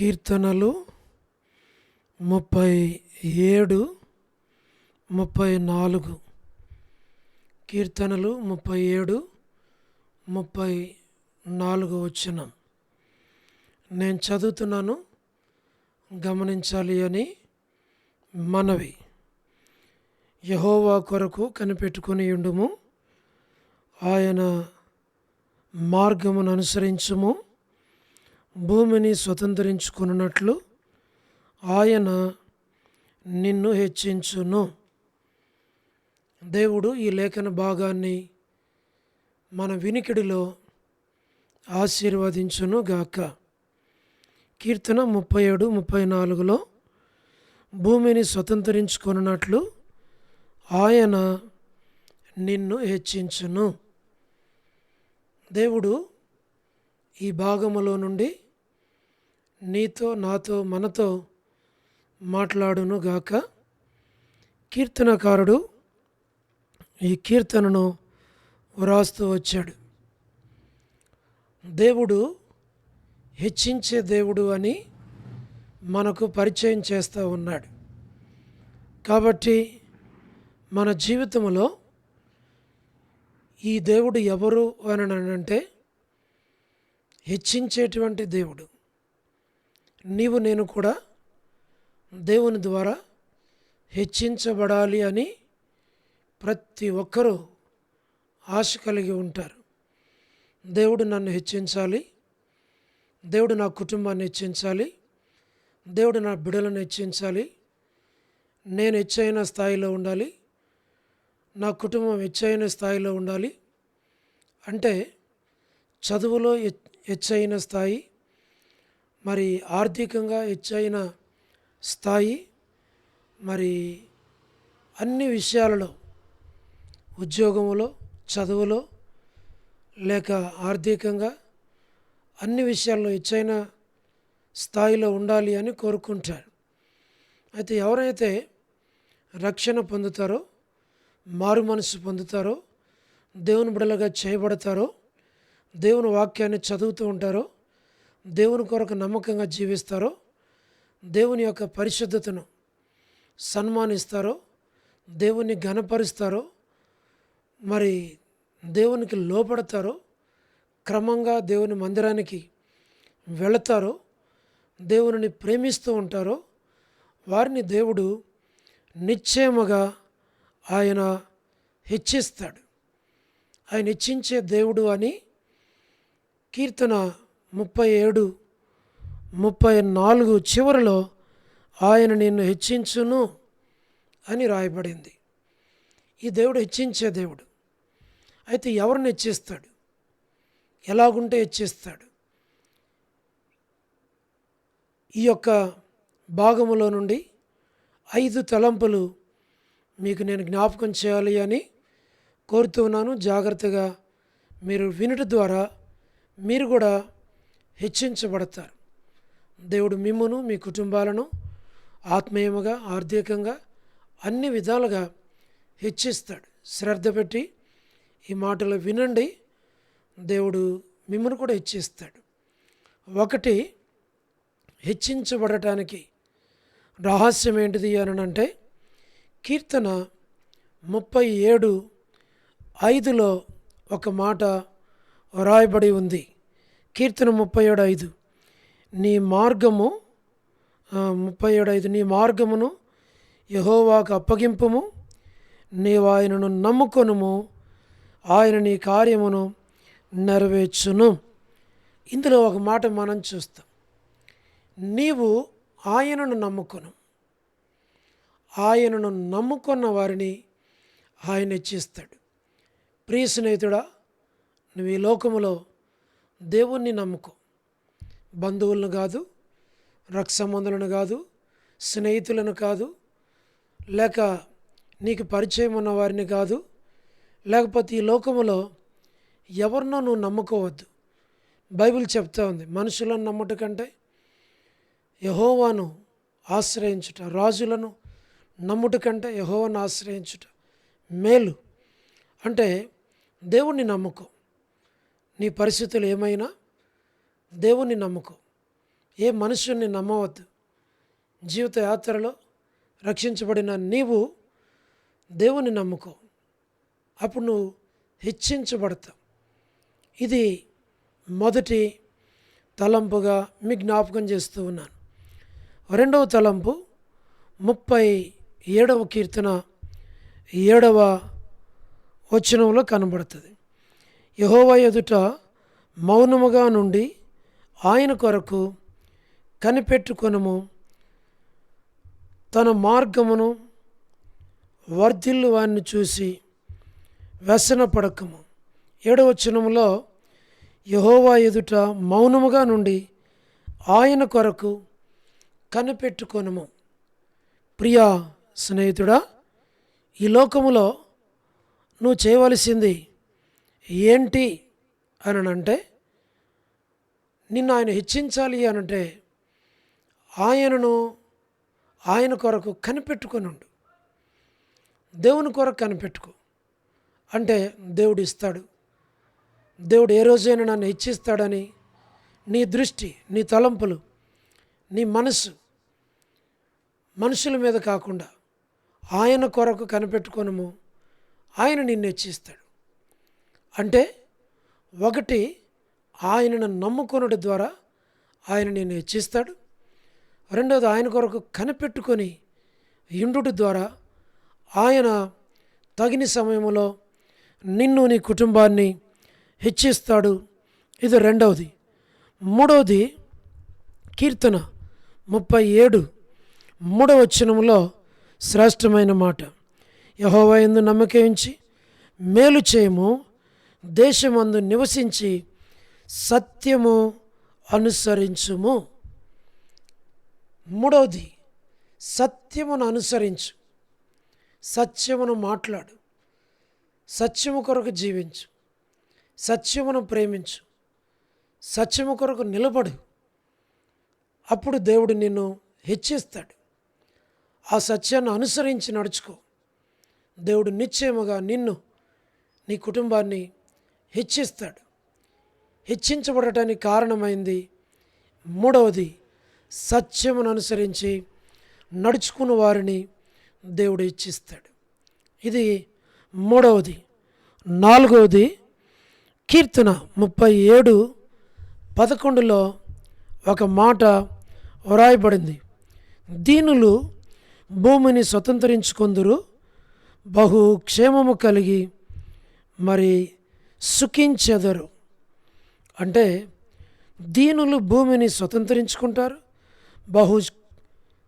కీర్తనలు ముప్పై ఏడు ముప్పై నాలుగు. కీర్తనలు ముప్పై ఏడు ముప్పై నాలుగు వచ్చిన నేను చదువుతున్నాను గమనించాలి అని మనవి. యహోవా కొరకు కనిపెట్టుకుని ఉండుము. ఆయన మార్గమును అనుసరించుము. భూమిని స్వతంత్రించుకున్నట్లు ఆయన నిన్ను హెచ్చించును. దేవుడు ఈ లేఖన భాగాన్ని మన వినికిడిలో ఆశీర్వదించును గాక. కీర్తన ముప్పై ఏడు ముప్పై నాలుగులో భూమిని స్వతంత్రించుకున్నట్లు ఆయన నిన్ను హెచ్చించును. దేవుడు ఈ భాగములో నుండి నీతో నాతో మనతో మాట్లాడును గాక కీర్తనకారుడు ఈ కీర్తనను వ్రాస్తూ వచ్చాడు. దేవుడు హెచ్చించే దేవుడు అని మనకు పరిచయం చేస్తూ ఉన్నాడు. కాబట్టి మన జీవితంలో ఈ దేవుడు ఎవరు అని అంటే హెచ్చించేటువంటి దేవుడు. నీవు నేను కూడా దేవుని ద్వారా హెచ్చించబడాలి అని ప్రతి ఒక్కరూ ఆశ కలిగి ఉంటారు. దేవుడు నన్ను హెచ్చించాలి. దేవుడు నా కుటుంబాన్ని హెచ్చించాలి. దేవుడు నా బిడలను హెచ్చించాలి. నేను హెచ్చైన స్థాయిలో ఉండాలి. నా కుటుంబం హెచ్చైన స్థాయిలో ఉండాలి. అంటే చదువులో హెచ్చైన స్థాయి మరి ఆర్థికంగా హెచ్చైన స్థాయి మరి అన్ని విషయాలలో ఉద్యోగంలో చదువులో లేక ఆర్థికంగా అన్ని విషయాల్లో హెచ్చైన స్థాయిలో ఉండాలి అని కోరుకుంటారు. అయితే ఎవరైతే రక్షణ పొందుతారో మారు మనసు పొందుతారో దేవుని బిడలుగా చేయబడతారో దేవుని వాక్యాన్ని చదువుతూ ఉంటారో దేవుని కొరకు నమ్మకంగా జీవిస్తారో దేవుని యొక్క పరిశుద్ధతను సన్మానిస్తారో దేవుని ఘనపరుస్తారో మరి దేవునికి లోపడతారో క్రమంగా దేవుని మందిరానికి వెళతారో దేవుని ప్రేమిస్తూ ఉంటారో వారిని దేవుడు నిశ్చయముగా ఆయన హెచ్చిస్తాడు. ఆయన హెచ్చించే దేవుడు అని కీర్తన ముప్పై ఏడు ముప్పై నాలుగు చివరిలో ఆయన నిన్ను హెచ్చించును అని రాయబడింది. ఈ దేవుడు హెచ్చించే దేవుడు. అయితే ఎవరిని హెచ్చిస్తాడు? ఎలాగుంటే హెచ్చిస్తాడు? ఈ యొక్క భాగములో నుండి ఐదు తలంపులు మీకు నేను జ్ఞాపకం చేయాలి అని కోరుతున్నాను జాగ్రత్తగా మీరు వినుట ద్వారా మీరు కూడా హెచ్చించబడతారు. దేవుడు మిమ్మను మీ కుటుంబాలను ఆత్మీయముగా ఆర్థికంగా అన్ని విధాలుగా హెచ్చిస్తాడు. శ్రద్ధ పెట్టి ఈ మాటలు వినండి. దేవుడు మిమ్మల్ని కూడా హెచ్చిస్తాడు. ఒకటి హెచ్చించబడటానికి రహస్యం ఏంటిది అని అంటే కీర్తన ముప్పై ఏడు ఐదులో ఒక మాట రాయబడి ఉంది. కీర్తన ముప్పై ఏడు ఐదు నీ మార్గము ముప్పై ఏడు ఐదు నీ మార్గమును యహోవాకు అప్పగింపుము. నీవు ఆయనను నమ్ముకొనుము. ఆయన నీ కార్యమును నెరవేర్చును. ఇందులో ఒక మాట మనం చూస్తాం. నీవు ఆయనను నమ్ముకొను. ఆయనను నమ్ముకున్న వారిని ఆయన ఇచ్చిస్తాడు. ప్రియ స్నేహితుడా నువ్వు ఈ లోకములో దేవుణ్ణి నమ్ముకో. బంధువులను కాదు రక్త సంబంధులను కాదు స్నేహితులను కాదు లేక నీకు పరిచయం ఉన్న వారిని కాదు లేకపోతే ఈ లోకములో ఎవరినో నువ్వు నమ్ముకోవద్దు. బైబిల్ చెప్తా ఉంది మనుషులను నమ్ముట కంటే యహోవాను ఆశ్రయించుట రాజులను నమ్ముట కంటే యహోవాను ఆశ్రయించుట మేలు. అంటే దేవుణ్ణి నమ్ముకో. నీ పరిస్థితులు ఏమైనా దేవుణ్ణి నమ్ముకో. ఏ మనుషుల్ని నమ్మవద్దు. జీవిత యాత్రలో రక్షించబడిన నీవు దేవుని నమ్ముకో. అప్పుడు నువ్వు హెచ్చించబడతావు. ఇది మొదటి తలంపుగా మీ జ్ఞాపకం చేస్తూ ఉన్నాను. రెండవ తలంపు ముప్పై ఏడవ కీర్తన ఏడవ వచనంలో కనబడుతుంది. యహోవా ఎదుట మౌనముగా నుండి ఆయన కొరకు కనిపెట్టుకొనము. తన మార్గమును వర్ధిల్లు వారిని చూసి వ్యసన పడకము ఏడవచనంలో యహోవా ఎదుట మౌనముగా నుండి ఆయన కొరకు కనిపెట్టుకొనము. ప్రియా స్నేహితుడా ఈ లోకములో నువ్వు చేయవలసింది ఏంటి అని అంటే నిన్ను ఆయన హెచ్చించాలి అనంటే ఆయనను ఆయన కొరకు కనిపెట్టుకొని ఉండు. దేవుని కొరకు కనిపెట్టుకో. అంటే దేవుడు ఇస్తాడు. దేవుడు ఏ రోజైనా నన్ను హెచ్చిస్తాడని నీ దృష్టి నీ తలంపులు నీ మనసు మనుషుల మీద కాకుండా ఆయన కొరకు కనిపెట్టుకోనము. ఆయన నిన్ను హెచ్చిస్తాడు. అంటే ఒకటి ఆయనను నమ్ముకొనుట ద్వారా ఆయన నేను హెచ్చిస్తాడు రెండోది ఆయన కొరకు కనిపెట్టుకొని ఇండుటి ద్వారా ఆయన తగిన సమయంలో నిన్ను నీ కుటుంబాన్ని హెచ్చిస్తాడు. ఇది రెండవది. మూడవది కీర్తన ముప్పై ఏడు మూడవచనంలో శ్రేష్టమైన మాట. యహోవా ఎందు నమ్మకించి మేలు చేయము. దేశమందు నివసించి సత్యము అనుసరించుము. మూడవది సత్యమును అనుసరించు. సత్యమును మాట్లాడు. సత్యము కొరకు జీవించు. సత్యమును ప్రేమించు. సత్యము కొరకు నిలబడు. అప్పుడు దేవుడు నిన్ను హెచ్చిస్తాడు. ఆ సత్యాన్ని అనుసరించి నడుచుకో. దేవుడు నిశ్చయముగా నిన్ను నీ కుటుంబాన్ని హెచ్చిస్తాడు. హెచ్చించబడటానికి కారణమైంది మూడవది సత్యమును అనుసరించి నడుచుకున్న వారిని దేవుడు ఇచ్చిస్తాడు ఇది మూడవది. నాలుగవది కీర్తన ముప్పై ఏడు పదకొండులో ఒక మాట వ్రాయబడింది. దీనులు భూమిని స్వతంత్రించుకుందరు బహు క్షేమము కలిగి మరి సుఖించెదరు. అంటే దీనులు భూమిని స్వతంత్రించుకుంటారు బహు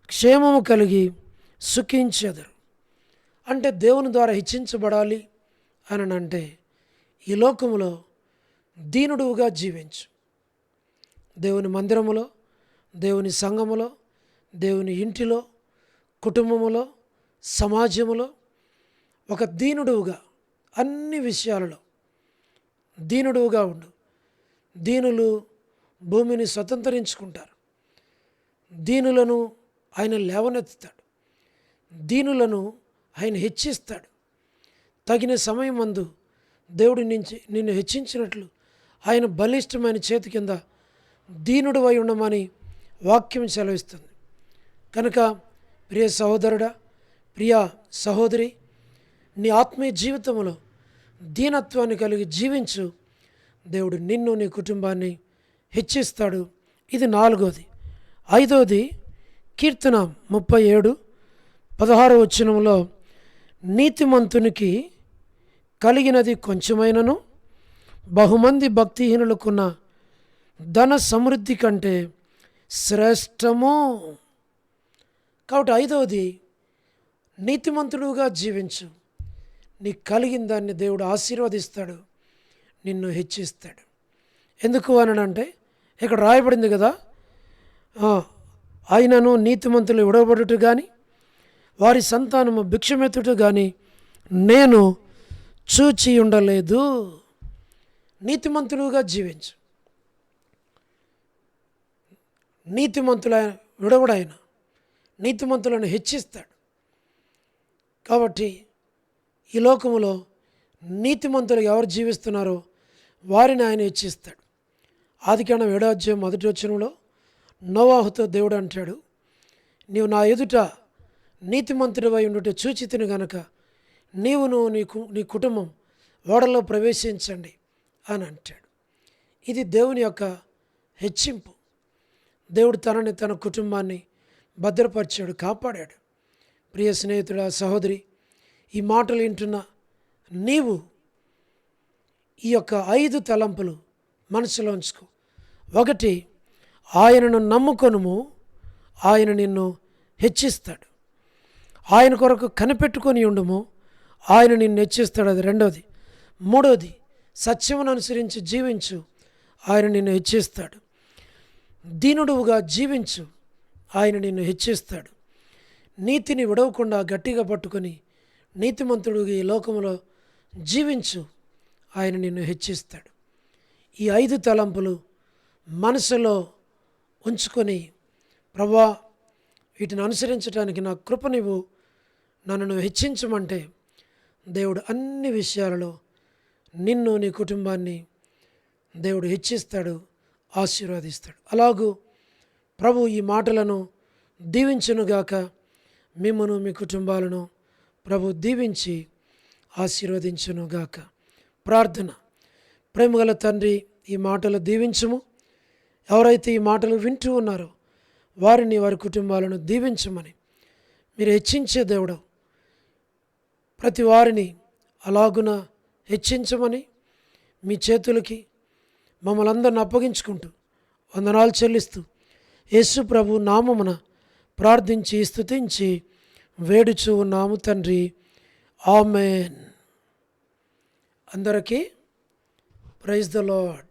క్షేమము కలిగి సుఖించెదరు. అంటే దేవుని ద్వారా హెచ్చించబడాలి అని అంటే ఈ లోకములో దీనుడుగా జీవించు. దేవుని మందిరములో దేవుని సంఘములో దేవుని ఇంటిలో కుటుంబములో సమాజములో ఒక దీనుడుగా అన్ని విషయాలలో దీనుడుగా ఉండు. దీనులు భూమిని స్వతంత్రించుకుంటారు. దీనులను ఆయన లేవనెత్తుతాడు. దీనులను ఆయన హెచ్చిస్తాడు. తగిన సమయం మందు దేవుడి నుంచి నిన్ను హెచ్చించినట్లు ఆయన బలిష్టమైన చేతి కింద దీనుడు అయి ఉండమని వాక్యం సెలవిస్తుంది. కనుక ప్రియ సహోదరుడా ప్రియ సహోదరి నీ ఆత్మీయ జీవితంలో దీనత్వాన్ని కలిగి జీవించు. దేవుడు నిన్ను నీ కుటుంబాన్ని హెచ్చిస్తాడు. ఇది నాలుగోది. ఐదోది కీర్తన ముప్పై ఏడు పదహారు వచ్చినంలో నీతిమంతునికి కలిగినది కొంచెమైనను బహుమంది భక్తిహీనులకున్న ధన సమృద్ధి కంటే శ్రేష్టము. కాబట్టి ఐదవది నీతిమంతుడుగా జీవించు. నీకు కలిగిన దాన్ని దేవుడు ఆశీర్వదిస్తాడు నిన్ను హెచ్చిస్తాడు. ఎందుకు అనంటే ఇక్కడ రాయబడింది కదా ఆయనను నీతిమంతులు విడవబడుట కానీ వారి సంతానము భిక్షమెత్తుట కానీ నేను చూచి ఉండలేదు. నీతిమంతులుగా జీవించు. నీతిమంతుల విడవడాయన నీతిమంతులను హెచ్చిస్తాడు. కాబట్టి ఈ లోకములో నీతిమంతులు ఎవరు జీవిస్తున్నారో వారిని ఆయన హెచ్చిస్తాడు. ఆదికాండం ఏడాధ్యాయం మొదటి వచ్చినంలో నోవాహుతో దేవుడు అంటాడు నీవు నా ఎదుట నీతిమంతుడివై ఉండుట చూచితిని గనక నీవును నీ కు నీ కుటుంబం ఓడలో ప్రవేశించండి అని అంటాడు. ఇది దేవుని యొక్క హెచ్చింపు. దేవుడు తనని తన కుటుంబాన్ని భద్రపరిచాడు కాపాడాడు. ప్రియ స్నేహితుడా సహోదరి ఈ మాటలు వింటున్న నీవు ఈ యొక్క ఐదు తలంపులు మనసులో ఉంచుకో. ఒకటి ఆయనను నమ్ముకొనుము ఆయన నిన్ను హెచ్చిస్తాడు. ఆయన కొరకు కనిపెట్టుకొని ఉండుము ఆయన నిన్ను హెచ్చిస్తాడు. అది రెండవది మూడవది సత్యమును అనుసరించి జీవించు ఆయన నిన్ను హెచ్చిస్తాడు. దీనుడువుగా జీవించు ఆయన నిన్ను హెచ్చిస్తాడు. నీతిని విడవకుండా గట్టిగా పట్టుకొని నీతిమంతుడు ఈ లోకంలో జీవించు. ఆయన నిన్ను హెచ్చిస్తాడు. ఈ ఐదు తలంపులు మనసులో ఉంచుకొని ప్రభా వీటిని అనుసరించడానికి నా కృప నువ్వు నన్ను హెచ్చించమంటే దేవుడు అన్ని విషయాలలో నిన్ను నీ కుటుంబాన్ని దేవుడు హెచ్చిస్తాడు ఆశీర్వదిస్తాడు. అలాగూ ప్రభు ఈ మాటలను దీవించునుగాక మిమ్మను మీ కుటుంబాలను ప్రభు దీవించి ఆశీర్వదించునుగాక. ప్రార్థన. ప్రేమగల తండ్రి ఈ మాటలు దీవించము. ఎవరైతే ఈ మాటలు వింటూ ఉన్నారో వారిని వారి కుటుంబాలను దీవించమని. మీరు హెచ్చించే దేవుడు. ప్రతి వారిని అలాగున హెచ్చించమని మీ చేతులకి మమ్మల్ని అందరిని అప్పగించుకుంటూ వందనాలు చెల్లిస్తూ యేసు ప్రభు నామమున ప్రార్థించి స్థుతించి వేడుచు ఉన్నాము తండ్రి. ఆమెన్. అందరికీ ప్రైజ్ ద లాడ్